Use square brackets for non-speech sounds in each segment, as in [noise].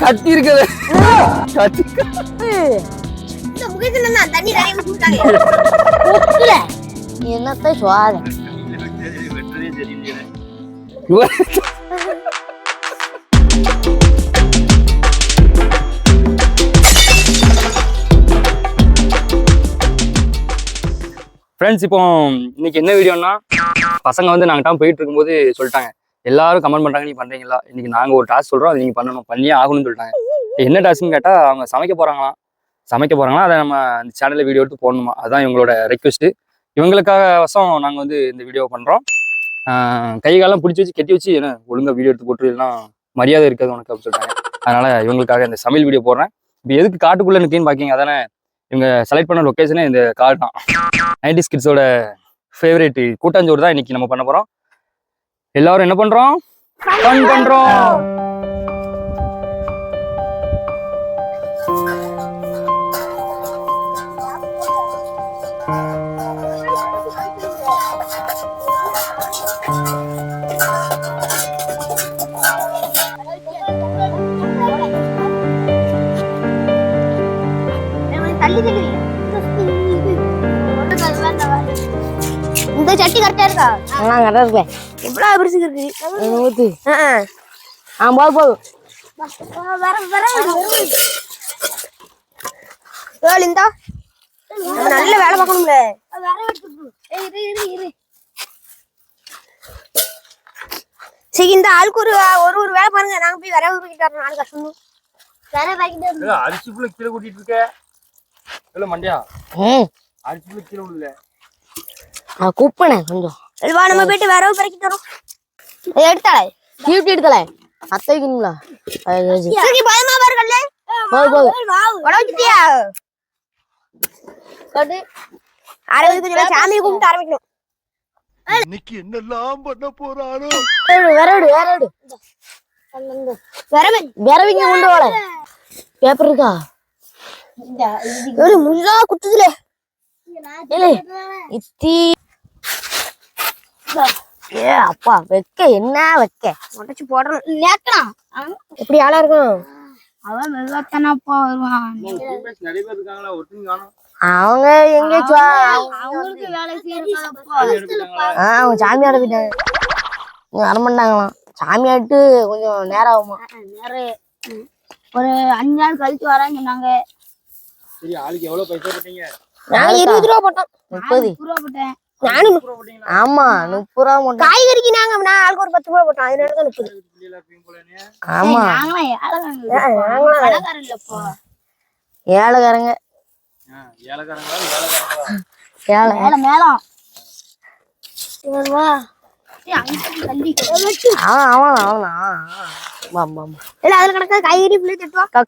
கத்தி இருக்குது கத்தி என்னத்த சுவாத ஃப்ரெண்ட்ஸ் இப்போ இன்னைக்கு என்ன வீடியோன்னா பசங்க வந்து நாங்கள் தான் போயிட்டு இருக்கும்போது சொல்லிட்டாங்க. எல்லாரும் கமெண்ட் பண்ணுறாங்க நீ பண்ணுறீங்களா இன்னைக்கு நாங்கள் ஒரு டாஸ்க் சொல்கிறோம் அதை நீங்கள் பண்ணணும் பண்ணியே ஆகணும்னு சொல்லிட்டாங்க. என்ன டாஸ்க்னு கேட்டால் அவங்க சமைக்க போகிறாங்களாம் சமைக்க போகிறாங்களா அதை நம்ம அந்த சேனலில் வீடியோ எடுத்து போடணுமா? அதுதான் இவங்களோட ரெக்வெஸ்ட் இவங்களுக்காக வசம் நாங்கள் வந்து இந்த வீடியோ பண்ணுறோம் கை காலம் பிடிச்சி வச்சு கட்டி வச்சு என்ன ஒழுங்காக வீடியோ எடுத்து போட்டு இல்லைன்னா மரியாதை இருக்காது உனக்கு அப்படின்னு சொல்லிட்டாங்க. அதனால் இவங்களுக்காக இந்த சமையல் வீடியோ போடுறேன். இப்போ எதுக்கு காட்டுக்குள்ளே நிற்கின்னு பார்க்கிங்க அதானே இவங்க செலக்ட் பண்ண லொக்கேஷனே இந்த கார் தான். நைன்டிஸ் கிட்ஸோட ஃபேவரேட் கூட்டாஞ்சோறு தான் இன்னைக்கு நம்ம பண்ண போகிறோம் எல்லாரும் என்ன பண்ணுறோம் ஃபன் பண்ணுறோம் இந்த சட்டி கரெக்டா இருக்கா? ஆ கரெக்டா இருக்கேன் எவ்வளவு பெருசு இருக்கு? ஊத்து ஆ, போதும் போதும் வர வர. ஏழு இந்தா நல்ல வேலை பார்க்கணும்ல. சரி இந்த ஆளுக்கு ஒரு ஒரு ஒரு வேலை பாருங்க. நாங்க போய் வர வரோம் நாலு கஷ்டம் வர வாங்கிட்டு அரிசிக்குள்ள கீழே கூட்டிட்டு இருக்க. இல்ல மண்டியா? ம் அரிசிக்குள்ள கீழே விடுல நான் கூப்பினேன் கொஞ்சம் வா நம்ம போயிட்டு வரவு பறக்கிட்டு வரோம். ஏய், எடுத்தாளே. சீட்டு எடுக்கல அத்தை வைக்கணும்ல அது சரி. சரி பயமா பாருங்கல்ல போதும் போதும் உட வச்சுட்டியா அறுபது கொஞ்சம் சாமியை கும்பிட்டு ஆரம்பிக்கணும். இன்னைக்கு என்னெல்லாம் பண்ண போறாரோ வேற வேற விரவிங்க கொண்டு பேப்பர் இருக்கா? ஒரு முள்ளா குத்துதுல. இல்லை இத்தி. ஏ அப்பா வெக்க என்ன வெக்க? உடச்சு போடணும். நேக்கலாம் எப்படி ஆளா இருக்கும்? அவன் மெதுவாத்தானப்பா வருவான். நிறைய பேர் இருக்காங்களா? ஒருத்தங்க காணும். அவங்க எங்க அவங்களுக்கு வேலை அவங்க சாமியாட போயிட்டாங்க இங்க வர மாட்டாங்களாம். சாமியாட்டு கொஞ்சம் நேரம் ஆகுமா? நிறைய ஒரு அஞ்சு நாள் கழிச்சு வரான்னு சொன்னாங்க. சரி ஆளுக்கு எவ்வளவு பைசா போட்டீங்க? நான் இருபது ரூபா போட்டோம். முப்பது. ரூபா போட்டேன். நானும் ஆமா முப்பது ரூபா காய்கறிக்கு நாங்க நான் ஆளுக்கு ஒரு பத்து ரூபா போட்டோம். அதனால தான் முப்பது. ஆமா. ஏழைக்காரங்க ஏலக்காரங்களா ஏலக்காரங்களா ஏழை. மேல மேலம்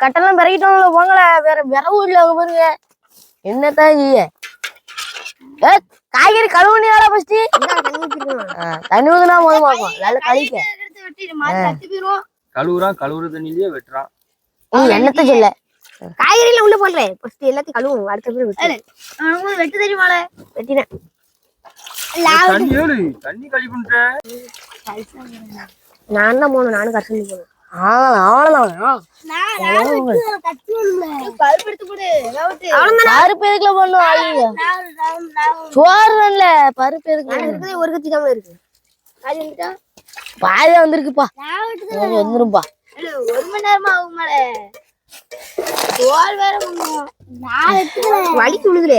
கட்டெல்லாம் பிறகிட்டோம்ல போங்கள வேற விரவு இல்ல அவங்க பாருங்க. என்னத்தான் செய்ய காய்கறி கழுவுனியாடா ஃபர்ஸ்ட் தண்ணி ஊதுனா போதுமா இருக்கும் நல்லா கழிக்க கழுவுறான் கழுவுற தண்ணிலேயே வெட்டுறான். என்னத்த சொல்ல? காய்கறில உள்ள போடுறேன். ஃபர்ஸ்ட் எல்லாத்தையும் கழுவும் அடுத்த பேர் வெட்டு வெட்டு தெரியுமால? வெட்டினேன் தண்ணி ஏழு தண்ணி கழி பண்ணிட்ட நான் தான் போகணும் நானும் கஷ்டம் போகணும். ஒரு கத்தி தான் இருக்கு. பாதியா வந்திருக்குப்பா. கொஞ்சம் வந்துருப்பா ஒரு மணி நேரமா ஆகும் மேல. வேற வலி துணுதுல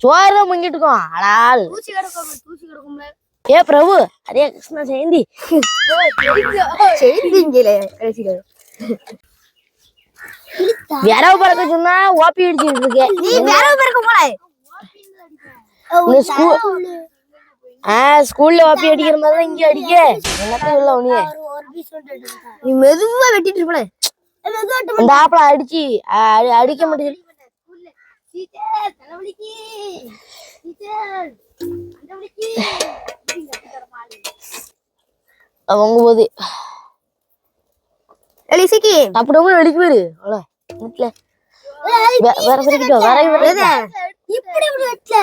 சோறு தான் முங்கிட்டு இருக்கோம் அடால் தூசி கிடக்கும் தூசி கிடக்கும்ல. ஏ பிரபு. அதே கிருஷ்ணா ஜெயந்தி. விரவு பறக்க சொன்னா ஓப்பி அடிச்சுட்டு இருக்கேன் நீ வேற பேருக்கு போல. ஆ ஸ்கூல்ல ஓப்பி அடிக்கிற மாதிரி தான் இங்க அடிக்க. என்னத்த இல்ல உனிய? நீ மெதுவா வெட்டிட்டு இருப்பல. இந்த ஆப்பள அடிச்சு அடிக்க மாட்டேங்குது. அவங்க போது லிசிக்கு அப்படி அடிக்க போயிரு. அவ்வளோ. வீட்டுல வேற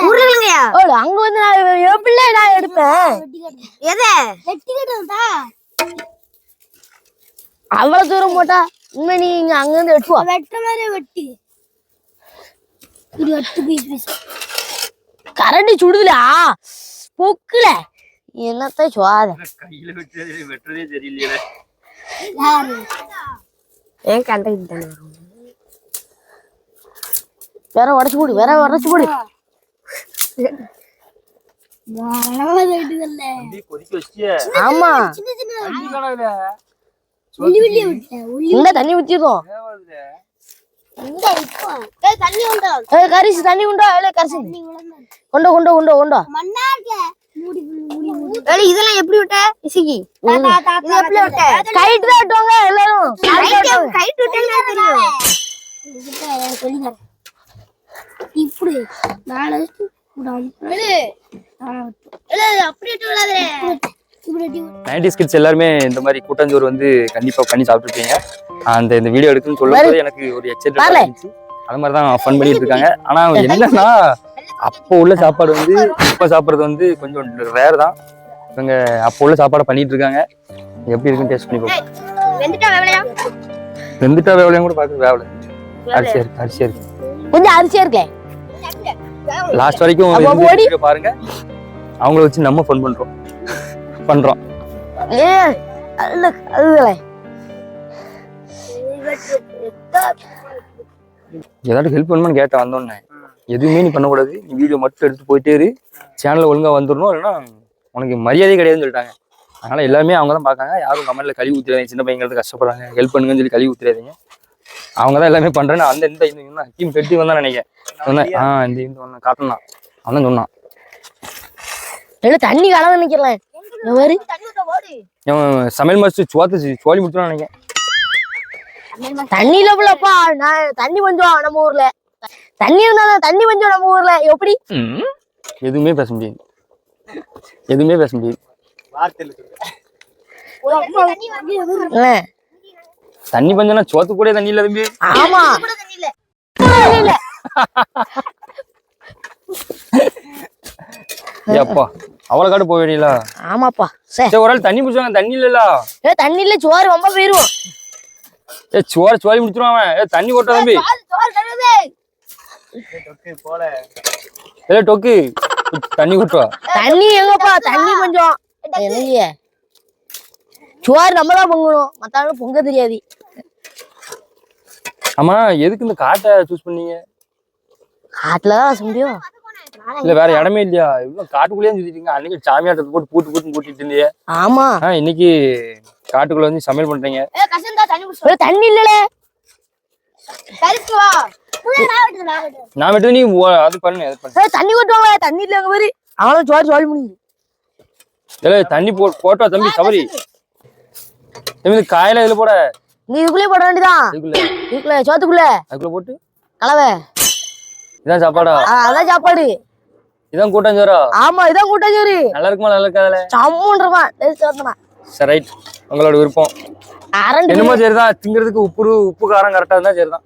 உருளைக்கிழங்கையா ஓ அங்க வந்து நான் பிள்ளை நான் எடுப்பேன். எதை? அவ்வளவு தூரம் போட்டா உண்மை நீ இங்க அங்க இருந்து எடுத்துவா வெட்ட மாதிரி வெட்டி இது வெட்டு பீஸ் பீஸ் கரண்டி சுடுதுலா பொக்குல என்னத்த சுவாத? கையில வெட்டுறதே தெரியலையே ஏன் கண்டக்ட் தானே வேற உடச்சு போடு வேற உடச்சு போடு. ஆமா. இந்த தண்ணி ஊத்திருக்கோம் கரிசி தண்ணி உண்டோ இல்ல கரிசி கொண்டோ இதெல்லாம் எப்படி விட்ட இசிகி இது எப்படி விட்ட தான் விட்டுவாங்க எல்லாரும் கைட் கைட் விட்டேன்னு தெரியும் சொல்லி இப்படி நாலு விடாதே. நைன்டி கிட்ஸ் எல்லாருமே இந்த மாதிரி கூட்டஞ்சோறு வந்து கண்டிப்பா பண்ணி சாப்பிட்டுருப்பீங்க. அந்த இந்த வீடியோ எடுக்குன்னு சொல்லும்போது எனக்கு ஒரு எக்ஸைட் வரல. இருந்துச்சு. அது மாதிரி தான் ஃபன் பண்ணிட்டு இருக்காங்க. [laughs] ஆனா என்னன்னா அப்போ உள்ள சாப்பாடு வந்து இப்ப சாப்பிடுறது வந்து கொஞ்சம் வேற தான். இவங்க அப்போ உள்ள சாப்பாடை பண்ணிட்டு இருக்காங்க. எப்படி இருக்குன்னு டேஸ்ட் பண்ணி பார்ப்போம். வெந்துட்டா வேலையா வெந்துட்டா வேவலையும் கூட பார்க்க வேவலை. அரிசியா இருக்கு அரிசியா இருக்கு. கொஞ்சம் அரிசியா இருக்கேன் லாஸ்ட் வரைக்கும் பாருங்க. அவங்கள வச்சு நம்ம ஃபன் பண்றோம். பண்றோம். ஏ அல்ல அதுல ஏதாட்டும் ஹெல்ப் பண்ணுமான்னு கேட்டேன் வந்தோடனே எதுவுமே நீ பண்ணக்கூடாது. நீ வீடியோ மட்டும் எடுத்து போயிட்டே இரு. சேனல்ல ஒழுங்கா வந்துடணும் இல்லைன்னா உனக்கு மரியாதை கிடையாதுன்னு சொல்லிட்டாங்க. அதனால எல்லாமே அவங்க தான் பார்க்காங்க யாரும் கமெண்ட்ல கழுவி ஊத்துறாங்க சின்ன பையங்களுக்கு கஷ்டப்படுறாங்க. ஹெல்ப் பண்ணுங்கன்னு சொல்லி கழுவி ஊத்துறாதீங்க அவங்க தான் எல்லாமே பண்றேன்னு அந்த இந்த இந்த ஹக்கீம் கட்டி வந்தான் நினைக்கிறேன். சொன்னேன் ஆ இந்த இந்த ஒன்று காட்டணும் அவன் தான் சொன்னான். இல்ல தண்ணி கலந்து நிக்கிறேன். சமையல் மாஸ்டர் சுவாத்து சோழி முடிச்சுன்னு நினைக்கிறேன். தண்ணியில புள்ளப்பா நான் தண்ணி பஞ்சம் நம்ம ஊர்ல. தண்ணி இருந்தா தான் தண்ணி பஞ்சம் நம்ம ஊர்ல. எப்படி? எதுவுமே பேச முடியாது. எதுவுமே பேச முடியாது. இல்ல, தண்ணி பஞ்சம்னா சோத்து கூட தண்ணி இல்ல தம்பி. ஆமா. [laughs] ஏப்பா அவ்வளவு காடு போக வேண்டியல ஆமாப்பா சே. சரி ஒரு ஆள் தண்ணி பிடிச்சாங்க தண்ணி இல்லல. ஏ தண்ணியில சோறு ரொம்ப போயிருவோம். ஏ சோறு சோழி முடிச்சிருவான் அவன். ஏ தண்ணி ஓட்ட தம்பி. ஏ டொக்கு தண்ணி கொட்டுவா தண்ணி எங்கப்பா? தண்ணி கொஞ்சம். என்னைய. சோறு நம்ம தான் பொங்கணும். மத்தாலும் பொங்க தெரியாது. ஆமா எதுக்கு இந்த காட்டை சூஸ் பண்ணீங்க? காட்டுல தான் முடியும். இல்ல வேற இடமே இல்லையா? இவ்வளவு காட்டுக்குள்ளேயே சுத்திட்டு இருக்கீங்க. அன்னைக்கு சாமியாட்டத்தை போட்டு பூட்டு பூட்டு பூட்டிட்டு இருந்தீங்க ஆமா. இன்னைக்கு காட்டுக்குள்ள வந்து சமையல் பண்றீங்க ஏ, தண்ணி இல்லல நான் மட்டும் நீ அது பண்ணு அது பண்ணு. ஏ தண்ணி கொட்டுவாங்க தண்ணி இல்ல அங்க பாரு. அவளும் சோறு சோறு முடியுது இல்ல தண்ணி போ போட்டா தம்பி சவரி. தம்பி காயில இதுல போட. நீ இதுக்குள்ளே போட வேண்டியதான் இதுக்குள்ள. இதுக்குள்ள சோத்துக்குள்ள? அதுக்குள்ள போட்டு. கலவை. இதான் சாப்பாடா? ஆ, அதான் சாப்பாடு. இதான் கூட்டஞ்சோரா ஆமா இதான் கூட்டாச்சோறு நல்லா இருக்குமா நல்லா இருக்காதுல சம்முன்றமா சரி ரைட். உங்களோட விருப்பம். என்னமோ சரிதான். திங்கிறதுக்கு உப்பு உப்பு காரம் கரெக்டா இருந்தா சரிதான்.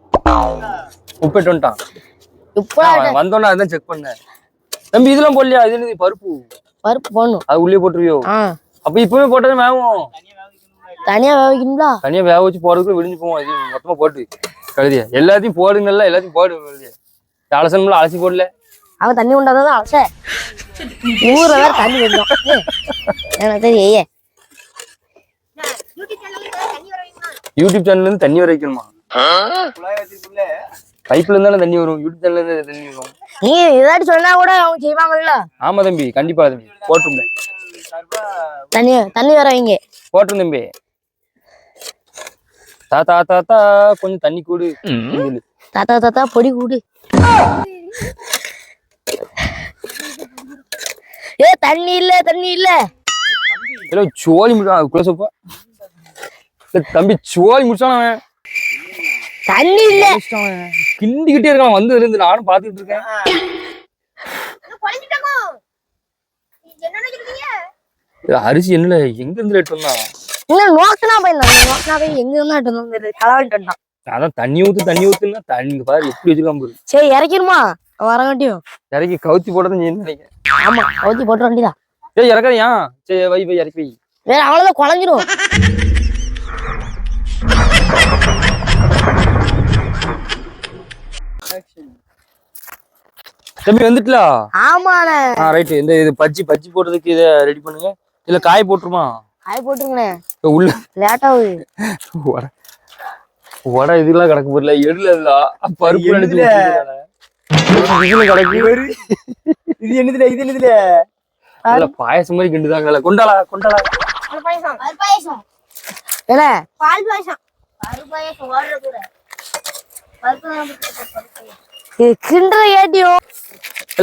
உப்பு எட்டு வந்துட்டான். வந்தோன்னே அதான் செக் பண்ணேன். தம்பி இதெல்லாம் போடலையா? இது என்னது பருப்பு? பருப்பு போடணும். அது உள்ளே போட்டுருவியோ? அப்ப இப்பவே போட்டது வேகும் தனியா வேக வைக்கணும்ல தனியா வேக வச்சு போறதுக்குள்ள விடிஞ்சு போவோம். இது மொத்தமா போட்டு. கழுதிய. எல்லாத்தையும் போடுங்கல்ல எல்லாத்தையும் போடு கழுதிய. அலசனம்ல அலசி போடல. அவன் தண்ணி உண்டாதான் அலச ஊர்ல வேற தண்ணி கொஞ்சம் எனக்கு தெரியும் யூடியூப் சேனல்ல இருந்து தண்ணி வர வைக்கணுமா? பைப்ல இருந்தாலும் தண்ணி வரும். யூடியூப் சேனல்ல இருந்து தண்ணி வரும்? நீ ஏதாச்சும் சொன்னா கூட அவங்க செய்வாங்கல்ல? ஆமா தம்பி கண்டிப்பா தம்பி. போட்டுருந்தேன். தண்ணி தண்ணி வர வைங்க. போட்டுரும் தம்பி. தாத்தா தாத்தா கொஞ்சம் தண்ணி கூடு. தாத்தா தாத்தா பொடி கூடு. ஏ தண்ணி இல்ல தண்ணி இல்ல. இல்ல சோழி முடிச்சான் குள்ள சோப்பா இல்ல தம்பி சோழி முடிச்சான் அவன்? தண்ணி இல்ல. கிண்டிக்கிட்டே இருக்கான் வந்ததுல இருந்து நானும் பாத்துக்கிட்டு இருக்கேன். அரிசி என்னல எங்க இருந்து ரேட் வந்தா இன்னும் நோக்கினா போய் நோக்கினா போய் எங்க இருந்தா களவாண்டு வந்தான். அதான் தண்ணி ஊத்து தண்ணி ஊத்துன்னா தண்ணி பாரு எப்படி வச்சிருக்கான் பாரு. சரி இறக்கிருமா வரங்காட்டியும் இறக்கி கவுத்தி போடதான் செய்யணும் நினைக்கிறேன் ஆமா ஊத்தி போட்டு வேண்டியதா ஏய் இறக்காதியா சரி வை வை இறக்கி வை. வேற அவ்வளவுதான் குழஞ்சிரும். தம்பி வந்துட்டலா? ஆமாண்ணே. ஆ ரைட்டு. இந்த இது பஜ்ஜி பஜ்ஜி போடுறதுக்கு இதை ரெடி பண்ணுங்க. இல்ல காய் போட்டுருமா? காய் போட்டுருங்கண்ணே. உள்ள. லேட் ஆகுது. வடை. வடை இதெல்லாம் கிடக்கு போடல எடுல இல்ல பருப்பு நினைச்சு இது என்னதுல இது என்னதுல? இல்ல பாயசம் மாதிரி கிண்டுதாங்கல்ல கொண்டாளா கொண்டாளா? பாயசம் பால் பாயசம் என்ன? பால் பாயசம் பால் பாயசம் ஓடுற கூட பருப்பு இது கிண்டுற ஏட்டியும்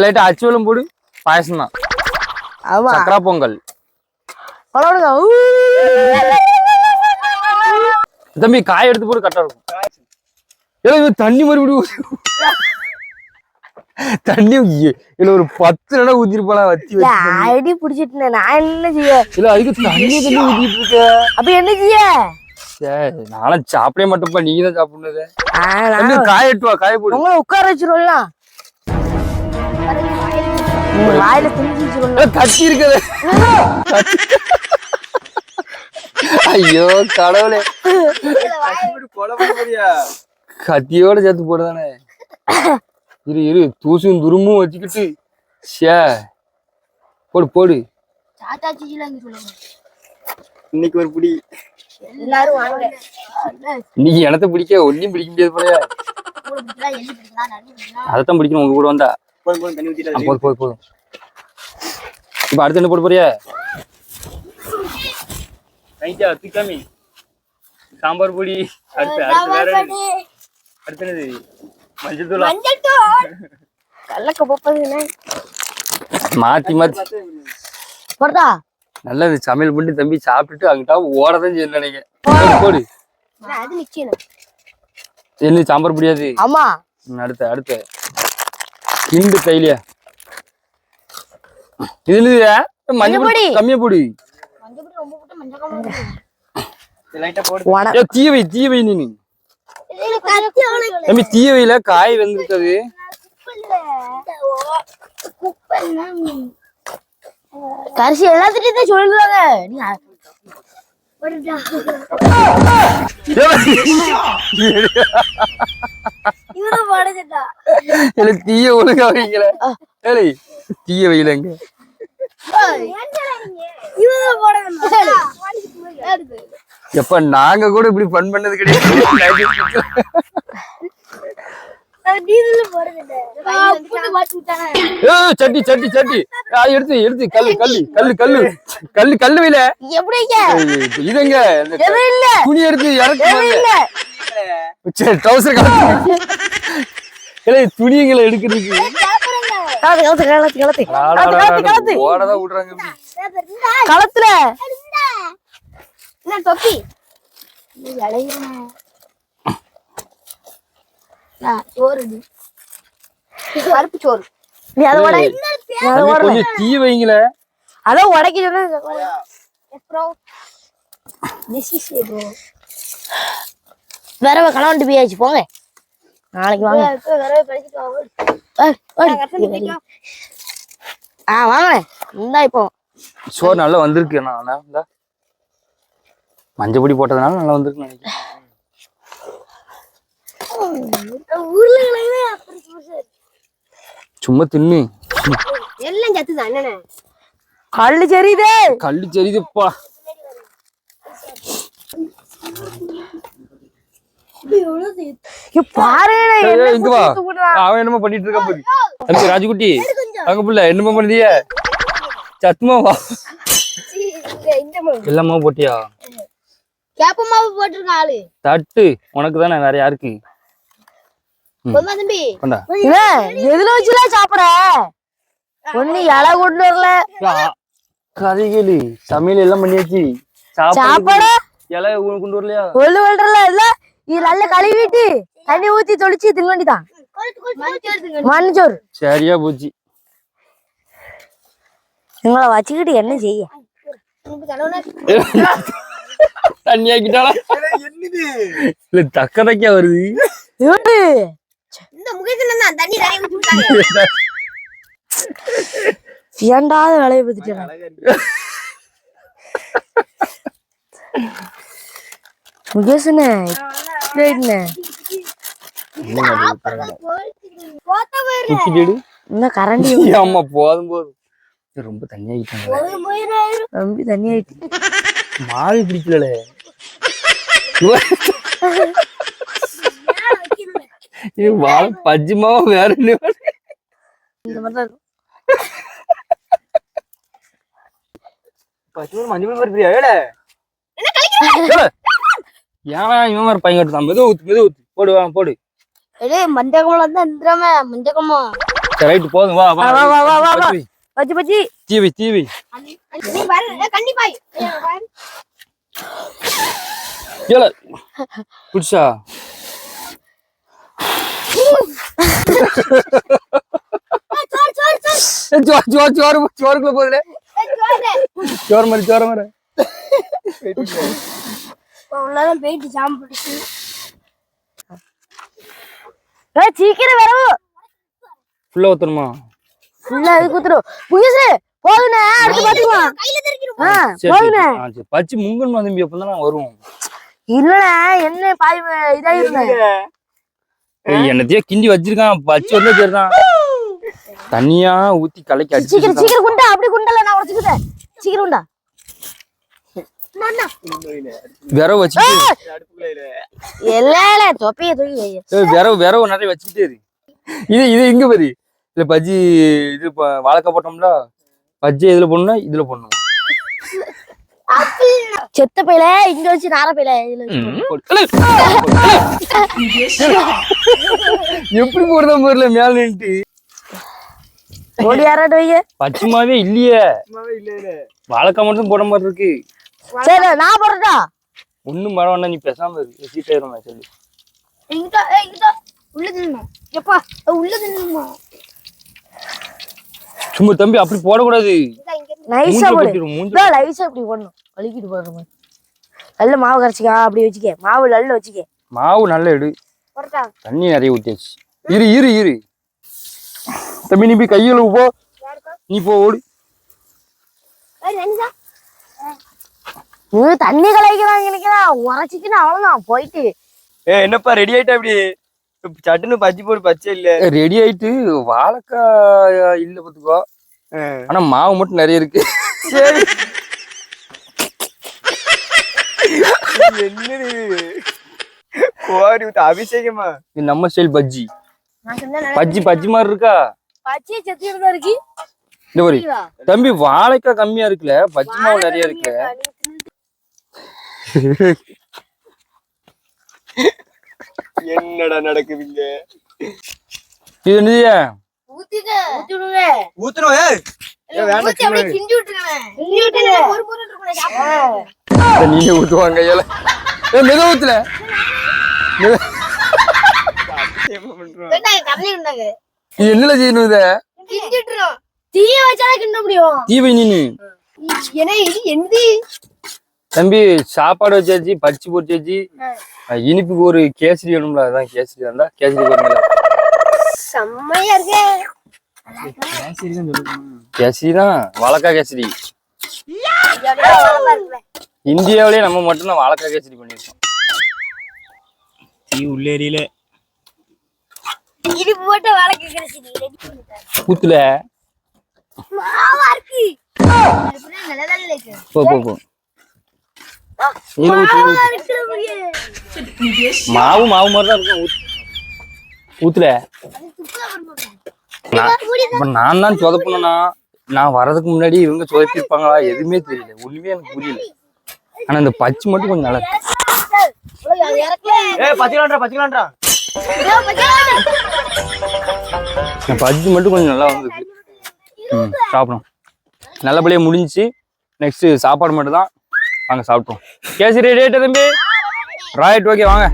லைட்டா அச்சு வெல்லம் போடு. பாயசம் தான் ஆமா. சக்கரா பொங்கல். தம்பி காய் எடுத்து போடு கரெக்டா இருக்கும். தண்ணி மறுபடியும் தண்ணி இதுல ஒரு பத்து நடை ஊத்திருப்பாளா வச்சு ஐடி பிடிச்சிட்டு நான் என்ன செய்ய? இல்ல அதுக்கு தண்ணி தண்ணி ஊத்திட்டு இருக்க. அப்ப என்ன செய்ய? நானும் சாப்பிடவே மாட்டேன்ப்பா நீங்க தான் சாப்பிடுனது காய எட்டு வா காய போடு. உங்களை உட்கார வச்சிருவோம்ல. உங்க வாயில திணிச்சு கத்தி இருக்குது ஐயோ. கடவுளே. கத்தியோட சேர்த்து போடுதானே. இரு இரு. தூசும் துரும்பும் வச்சுக்கிட்டு ஷே. போடு போடு. இன்னைக்கு ஒரு புடி. எல்லாரும் வாங்க. நீ எனத்த பிடிக்க ஒன்னையும் பிடிக்க முடியாது போல அதைத்தான் பிடிக்கணும் உங்க கூட வந்தா. போதும் போதும் தண்ணி ஆ, ஊத்திட்டு போதும் இப்ப அடுத்து என்ன போட போறியா? சாம்பார் பொடி அடுத்து அடுத்து வேற? அடுத்து என்னது? மஞ்சள் தூளா மஞ்சள் தூள் கல்லக்க போப்பதுங்க மாத்தி மாத்தி. போட்டா நல்லது சமையல் பண்ணி தம்பி சாப்பிட்டுட்டு அங்கிட்டா ஓடதான் செய்யணும் நினைக்கிறேன். போடு, போடு அது என்ன சாம்பார் பொடியாது ஆமா. அடுத்து அடுத்து. கிண்டு கையில இது என்னது மஞ்சள் பொடி பொடி. கம்மியா பொடி. மஞ்சள் பொடி ரொம்ப போட்டு மஞ்சள் காம லைட்டா போடு. உன ஏ தீய வை தீய வை நீ தம்பி தீய வையில காய் வெந்திருக்காது. குப்பை கரிசி எல்லாத்துட்டையும் சொல்லுவாங்க. இல்ல தீய ஒழுங்கா வைக்கல. தீய வையில எங்க இவனும் போட எப்ப நாங்க கூட இப்படி ஃபன் பண்ணது கிடையாது. சட்டி சட்டி சட்டி. எடுத்து எடுத்து கல்லு கல்லு கல்லு கல்லு. கல்லு கல்லு எப்படிங்க இதங்க இல்ல. துணி எடுத்து இறக்கு இல்ல. ட்ரௌசர் இல்லை துணிங்களை எடுக்கிறதுக்கு. கலத்து என்ன தொப்பி? சோறு இது. பருப்பு சோறு. நீ அதை உடை கொஞ்சம் தீ வைங்களே. அதான் உடைக்க சொன்னா வேற கலவண்டு போயாச்சு போங்க. நாளைக்கு வாங்க. வரவே. ஆ வாங்க. இந்தா இப்போ. சோறு நல்லா வந்திருக்கு அண்ணா. மஞ்சள் பொடி போட்டதுனால நல்லா வந்திருக்கு நினைக்கிறேன். சும்மா தின்னு. எல்லாம் சத்து தான் கல்லு சரிதே கல்லு விடுறான். அவன் என்னமோ பண்ணிட்டு இருக்கான் பாரு. தம்பி ராஜுகுட்டி. அங்க புள்ள என்னமோ பண்ணுதிய சத்துமா வா இந்த மாதிரி எல்லாமா போட்டியா? கேப்ப மாவு போட்டிருக்கான் ஆளு. தட்டு. உனக்கு தானே வேற யாருக்கு? தம்பி. எதுல வச்சுலாம் சாப்பிட ஒண்ணு இலை கொண்டு வரல. கதை கேளு சமையல் எல்லாம் பண்ணியாச்சு. சாப்பாடு இலை கொண்டு வரலையா? ஒண்ணு பண்றல இல்ல இது நல்ல கழுவிட்டு தண்ணி ஊத்தி தொளிச்சு திங்க வேண்டிதான் மண்சோறு சரியா போச்சு. உங்களை வச்சுக்கிட்டு என்ன செய்ய? [laughs] தண்ணி ஆக்கிட்டாளா என்னது? இல்ல தக்கதைக்கா வருது. இவரு? இந்த முகத்துல தான் தண்ணி நிறைய ஊத்தி ஏண்டாத வேலையை பத்திட்டு முகேசனே இன்னும் கரண்டி ஆமா போதும் போதும். ரொம்ப தண்ணி நம்பி தண்ணி ஆயிட்டு மாவி பிடிக்கல [laughs] பஜ்ஜிமாவா வேற ஏன்னா இவன் மாதிரி பையன் கட்டுதான் மெது ஊத்து மெது ஊத்து. போடு வா போடு. ஏய் மஞ்சக்கமலம் தான் இந்திரமே மஞ்சக்கமலம். சரி ரைட்டு போதும் வா வா வா, வா, வா. பச்சி பச்சி தீவி தீவி. நீ கண்டிப்பா. ஏல புடிச்சா சோறு சோறு சோறு ஏய், சோறு சோறு சோறு சோறுக்குள்ள போகுதுல ஏய், சோறு சோறு மாதிரி சோறு மாதிரி உள்ளதான் போயிட்டு ஜாம் பிடிச்சி ஏய் சீக்கிரம் வரவு ஃபுல்லா ஊத்தணுமா ஃபுல்லா இது குத்துரும் முகேசு போதுண்ணே அடுத்து பாத்துக்கலாம் போதுண்ணே பச்சி முங்கன் தம்பி அப்பதான் வரும் இல்லண்ணே என்ன பாதி இதாயிருந்தேன் என்னத்தையோ கிண்டி வச்சிருக்கான். பச்சி சரிதான். தண்ணியா ஊத்தி கலக்கி அடிச்சு சீக்கிரம். சீக்கிரம் குண்டா அப்படி குண்டல நான் உடச்சுக்கிட்டேன் சீக்கிரம் குண்டா. விரவு வச்சுக்கிட்டு இல்ல இல்ல தொப்பைய தூக்கி ஏய், விரவு விரவு நிறைய வச்சுக்கிட்டே இது இது இங்க பாரு? இல்ல பஜ்ஜி இது வாழைக்காய் போட்டோம்ல? பஜ்ஜி இதுல போடணும் இதுல போடணும். செத்த பையில இங்க வச்சு நார பையில. எப்படி போடுறதா போறல மேல நின்னுட்டு. ஓடி யாராட்டு வைங்க. பச்சைமாவே இல்லையே. இல்ல இல்ல வாழைக்காய் மட்டும் போட மாதிரி இருக்கு. சரி நான் போடுறதா ஒண்ணும் மரம் வேண்டாம் நீ பேசாம இரு. சீட்டாயிரும் சொல்லி. இங்கிட்ட ஏய் இங்கிட்ட உள்ள தின்னுமா. எப்பா உள்ள தின்னுமா. சும்மா தம்பி அப்படி போடக்கூடாது. நைஸா போடு. லைஸா இப்படி போடணும். வலிக்கிட்டு போடுற மாதிரி. நல்ல மாவு கரைச்சிக்கா அப்படி வச்சுக்க. மாவு நல்ல வச்சுக்க. மாவு நல்ல எடு. தண்ணி நிறைய ஊத்தியாச்சு. இரு இரு இரு. தம்பி நீ போய் கையில போ. நீ போ ஓடு. தண்ணி கலைக்கிறாங்க உரைச்சிக்கின்னு அவ்வளவுதான். போயிட்டு. ஏ என்னப்பா ரெடி ஆயிட்டா அப்படி சட்டுன்னு பஜ்ஜி போடு பச்சை இல்ல. ரெடி ஆயிட்டு வாழைக்காய் இல்ல பாத்துக்கோ ஆனா மாவு மட்டும் நிறைய இருக்கு. சரி. என்னது? கோரி அபிஷேகமா? இது நம்ம ஸ்டைல் பஜ்ஜி. பஜ்ஜி பஜ்ஜி மாதிரி இருக்கா? இருக்கு. இந்த மாதிரி தம்பி வாழைக்காய் கம்மியா இருக்குல்ல பஜ்ஜி மாவு நிறைய இருக்கு? [laughs] என்னடா நடக்குதுங்க? இது என்னது? நீங்க ஊத்துவாங்க கையால ஏ மெது ஊத்துல என்ன என்னல செய்யணும் இத? தீய வச்சாலே கிண்ட முடியும். தீவை நீனு. இது என்னது? தம்பி சாப்பாடு வச்சாச்சு பச்சி பொரிச்சாச்சு அஹ் இனிப்புக்கு ஒரு கேசரி வேணும்ல அதான் கேசரி வந்தா கேசரி போடுங்களா செம்மையா இருக்கு. கேசரி. தான் வாழைக்காய் கேசரி. இந்தியாவிலேயே நம்ம மட்டும்தான் வாழைக்காய் கேசரி பண்ணிருக்கோம் தீ உள்ளேரியில போட்டு வழக்கு மாவு மாவு. மாதிரி தான் இருக்கும். ஊத்து. ஊத்துல. நான் இப்ப நான் தான் சொதப்பணும்னா நான் வர்றதுக்கு முன்னாடி இவங்க சொதப்பிருப்பாங்களா எதுவுமே தெரியல. ஒண்ணுமே எனக்கு புரியல. ஆனா இந்த பச்சை மட்டும் கொஞ்சம் நல்லா பஜ்ஜி மட்டும் கொஞ்சம் நல்லா வந்திருக்கு. ம் சாப்பிடும் நல்லபடியாக முடிஞ்சுச்சு. நெக்ஸ்ட் சாப்பாடு மட்டும் தான் வாங்க சாப்பிட்டோம் கேசரி ரேட்டு தம்பி? ராய்ட் ஓகே வாங்க.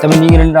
தம்பி நீங்க ரெண்டு